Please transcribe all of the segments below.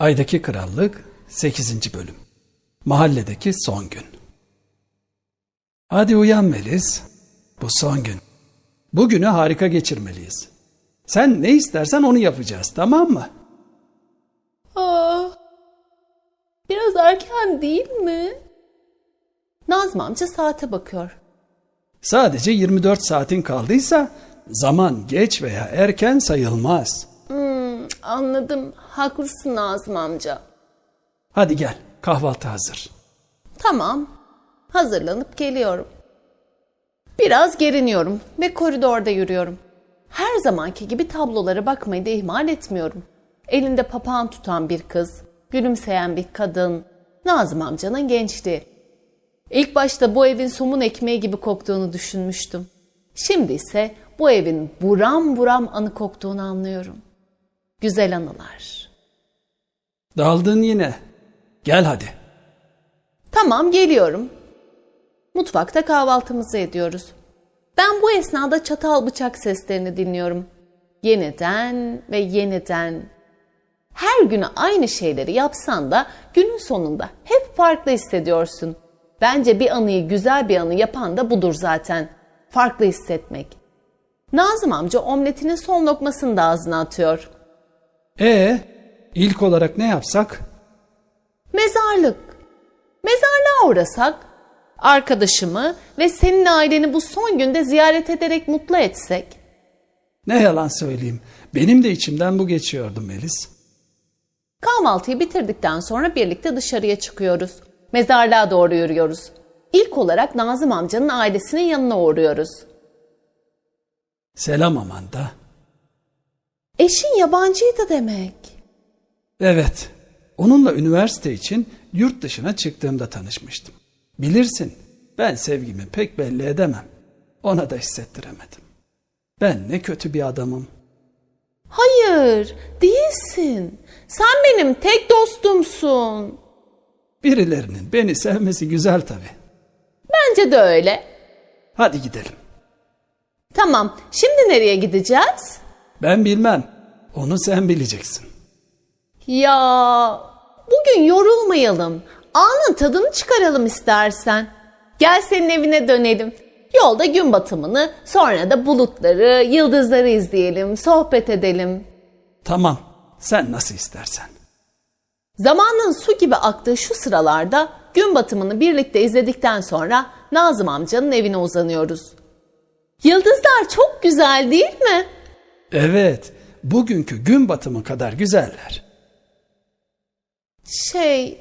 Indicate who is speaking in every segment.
Speaker 1: Aydaki Krallık 8. Bölüm Mahalledeki son gün Hadi uyan Melis. Bu son gün. Bugünü harika geçirmeliyiz. Sen ne istersen onu yapacağız tamam mı?
Speaker 2: Aa, biraz erken değil mi? Nazım amca saate bakıyor.
Speaker 1: Sadece 24 saatin kaldıysa zaman geç veya erken sayılmaz.
Speaker 2: Anladım. Haklısın Nazım amca.
Speaker 1: Hadi gel kahvaltı hazır.
Speaker 2: Tamam. Hazırlanıp geliyorum. Biraz geriniyorum ve koridorda yürüyorum. Her zamanki gibi tablolara bakmayı da ihmal etmiyorum. Elinde papağan tutan bir kız, gülümseyen bir kadın, Nazım amcanın gençliği. İlk başta bu evin somun ekmeği gibi koktuğunu düşünmüştüm. Şimdi ise bu evin buram buram anı koktuğunu anlıyorum. Güzel anılar.
Speaker 1: Daldın yine. Gel hadi.
Speaker 2: Tamam geliyorum. Mutfakta kahvaltımızı ediyoruz. Ben bu esnada çatal bıçak seslerini dinliyorum. Yeniden ve yeniden. Her gün aynı şeyleri yapsan da günün sonunda hep farklı hissediyorsun. Bence bir anıyı güzel bir anı yapan da budur zaten. Farklı hissetmek. Nazım amca omletinin son lokmasını da ağzına atıyor.
Speaker 1: E ilk olarak ne yapsak?
Speaker 2: Mezarlık. Mezarlığa uğrasak, arkadaşımı ve senin aileni bu son günde ziyaret ederek mutlu etsek.
Speaker 1: Ne yalan söyleyeyim. Benim de içimden bu geçiyordu Melis.
Speaker 2: Kahvaltıyı bitirdikten sonra birlikte dışarıya çıkıyoruz. Mezarlığa doğru yürüyoruz. İlk olarak Nazım amcanın ailesinin yanına uğruyoruz.
Speaker 1: Selam Amanda.
Speaker 2: Eşin yabancıydı demek.
Speaker 1: Evet, onunla üniversite için yurt dışına çıktığımda tanışmıştım. Bilirsin, ben sevgimi pek belli edemem. Ona da hissettiremedim. Ben ne kötü bir adamım.
Speaker 2: Hayır, değilsin. Sen benim tek dostumsun.
Speaker 1: Birilerinin beni sevmesi güzel tabii.
Speaker 2: Bence de öyle.
Speaker 1: Hadi gidelim.
Speaker 2: Tamam, şimdi nereye gideceğiz?
Speaker 1: Ben bilmem. Onu sen bileceksin.
Speaker 2: Ya bugün yorulmayalım. Anın tadını çıkaralım istersen. Gel senin evine dönelim. Yolda gün batımını, sonra da bulutları, yıldızları izleyelim, sohbet edelim.
Speaker 1: Tamam, sen nasıl istersen.
Speaker 2: Zamanın su gibi aktığı şu sıralarda gün batımını birlikte izledikten sonra Nazım amcanın evine uzanıyoruz. Yıldızlar çok güzel değil mi?
Speaker 1: Evet, bugünkü gün batımı kadar güzeller.
Speaker 2: Şey,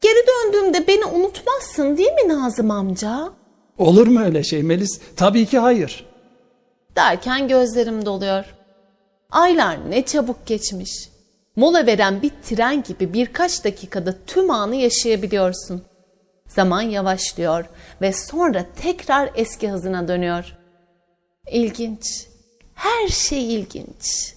Speaker 2: geri döndüğümde beni unutmazsın değil mi Nazım amca?
Speaker 1: Olur mu öyle şey Melis? Tabii ki hayır.
Speaker 2: Derken gözlerim doluyor. Aylar ne çabuk geçmiş. Mola veren bir tren gibi birkaç dakikada tüm anı yaşayabiliyorsun. Zaman yavaşlıyor ve sonra tekrar eski hızına dönüyor. İlginç. Her şey ilginç.